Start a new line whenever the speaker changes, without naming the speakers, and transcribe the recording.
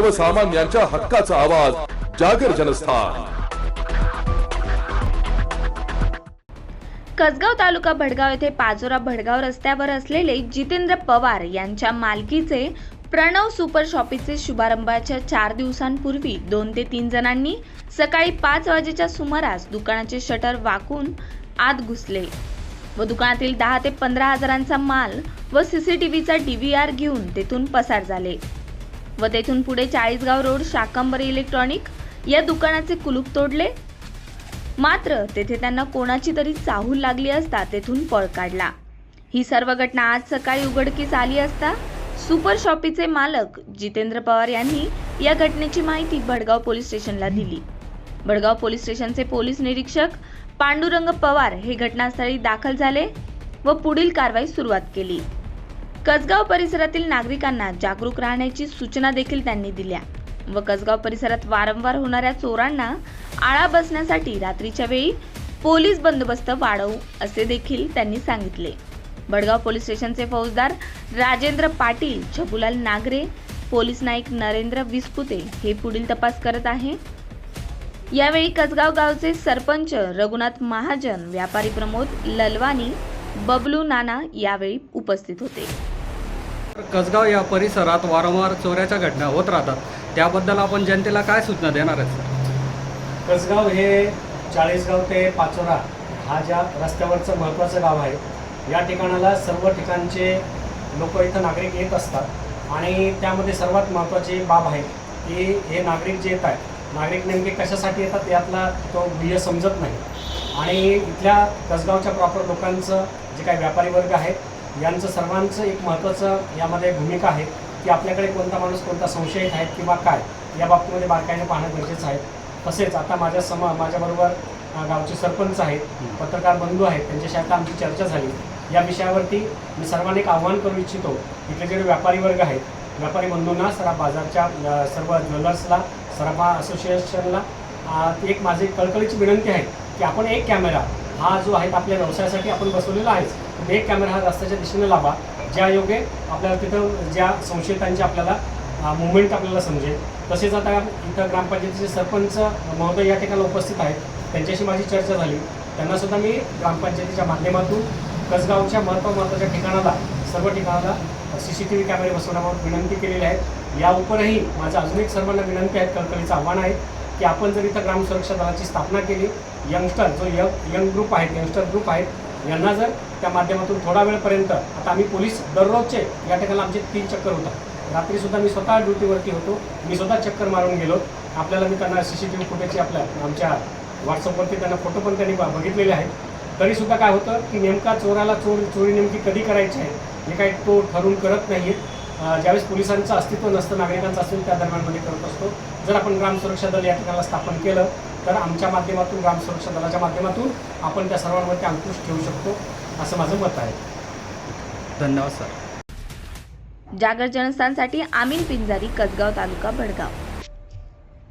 सर्वसामान्यांच्या हक्काचा आवाज जागर जनस्थान.
कसगाव तालुका भडगाव येथे पाजोरा भडगाव रस्त्यावर असलेले जितेंद्र पवार यांच्या मालकीचे प्रणव सुपर शॉपीचे शुभारंभाच्या चार दिवसांपूर्वी दोन ते तीन जणांनी सकाळी पाच वाजेच्या सुमारास दुकानाचे शटर वाकून आत घुसले व दुकानातील दहा ते पंधरा हजारांचा माल व सीसीटीव्हीचा डीव्हीआर घेऊन तेथून पसार झाले. व तेथून पुढे चाळीसगाव रोड शाकंबरी इलेक्ट्रॉनिक या दुकानाचे कुलूप तोडले. मात्र तेथे त्यांना कोणाची तरी चाहूल लागली असता तेथून पळ काढला. ही सर्व घटना आज सकाळी उघडकीस आली असता सुपर शॉपीचे मालक जितेंद्र पवार यांनी या घटनेची माहिती भडगाव पोलीस स्टेशनला दिली. भडगाव पोलीस स्टेशनचे पोलीस निरीक्षक पांडुरंग पवार हे घटनास्थळी दाखल झाले व पुढील कारवाई सुरुवात केली. कसगाव परिसरातील नागरिकांना जागरूक राहण्याची सूचना देखील त्यांनी दिल्या व कसगाव परिसरात वारंवार होणाऱ्या चोरांना आळा बसण्यासाठी रात्रीच्या वेळी पोलीस बंदोबस्त वाढवू असे देखील त्यांनी सांगितले. बडगाव पोलीस स्टेशनचे फौजदार राजेंद्र पाटील छबुलाल नागरे पोलीस नाईक नरेंद्र विस्पुते हे पुढील तपास करत आहे. यावेळी कसगाव गावचे सरपंच रघुनाथ महाजन व्यापारी प्रमोद ललवानी बबलू नाना यावेळी उपस्थित होते.
कसगाव या परिसरात वारंवार चोऱ्याच्या घटना होत राहतात. त्याबद्दल आपण जनतेला काय सूचना देणार आहे
कसगाव हे चाळीसगाव ते पाचोरा हा ज्या रस्त्यावरचं महत्त्वाचं गाव आहे या ठिकाणाला सर्व ठिकाणचे लोक इथं नागरिक येत असतात आणि त्यामध्ये सर्वात महत्त्वाची बाब आहे की हे नागरिक जे येत आहेत नागरिक नेमके कशासाठी येतात यातला तो बिय समजत नाही. आणि इथल्या कसगावच्या प्रॉपर लोकांचं जे काही व्यापारी वर्ग आहेत यांचं सर्वांचं एक महत्त्वाचं यामध्ये भूमिका आहे की आपल्याकडे कोणता माणूस कोणता संशयित आहे किंवा काय या बाबतीमध्ये बारकाईने पाहणं गरजेचं आहे. तसेच आता माझ्या सम माझ्याबरोबर गावचे सरपंच आहेत पत्रकार बंधू आहेत त्यांच्याशी आता आमची चर्चा झाली. या विषयावरती मी सर्वांना एक आव्हान करू इच्छितो. इथले जे व्यापारी वर्ग आहेत व्यापारी बंधूंना सराफ बाजारच्या सर्व ज्वेलर्सला सराफा असोसिएशनला एक माझी कळकळीची विनंती आहे की आपण एक कॅमेरा हा जो आहे आपल्या व्यवसायासाठी आपण बसवलेला आहेच एक कॅमेरा हा रस्त्याच्या दिशेने लावा. ज्या योगे आपल्याला तिथं ज्या संशयितांची आपल्याला मुवमेंट आपल्याला समजेल. तसेच आता इथं ग्रामपंचायतीचे सरपंच महोदय या ठिकाणी उपस्थित आहेत. त्यांच्याशी माझी चर्चा झाली. त्यांना सुद्धा मी ग्रामपंचायतीच्या माध्यमातून कसगावच्या महत्त्व महत्त्वाच्या ठिकाणाला सर्व ठिकाणाला सी सी टी व्ही कॅमेरे बसवण्याबाबत विनंती केलेली आहे. या उपरही माझं अजून एक सर्वांना विनंती आहे कळकळीचं आव्हान आहे. की आपण जर इथं ग्राम सुरक्षा दलाची स्थापना केली यंगस्टर जो यंग यंग ग्रुप आहेत यंगस्टर ग्रुप आहेत यांना जर त्या माध्यमातून थोडा वेळपर्यंत आता आम्ही पोलीस दररोजचे या ठिकाणी आमचे तीन चक्कर होतात. रात्रीसुद्धा मी स्वतः ड्युटीवरती होतो मी स्वतः चक्कर मारून गेलो. आपल्याला मी त्यांना सी सी टी व्ही फुटेजची आपल्या आमच्या व्हॉट्सअपवरती त्यांना फोटो पण त्यांनी ब- बघितलेले आहेत. तरीसुद्धा काय होतं की नेमका चोराला चोर चोरी नेमकी कधी करायची आहे हे काही तो ठरवून करत नाही आहेत ज्यावेळेस पोलिसांचं अस्तित्व नसतं नागरिकांचं अस्तित्व त्या दरम्यानमध्ये करत असतो. जर आपण ग्राम सुरक्षा दल या ठिकाणाला स्थापन केलं तर आमच्या माध्यमातून ग्राम सुरक्षा दलाच्या माध्यमातून आपण त्या सर्वांवरती अंकुश ठेवू शकतो असं माझं मत आहे.
धन्यवाद सर.
जागर जनस्थानसाठी आमीन पिंजारी कसगाव तालुका भडगाव.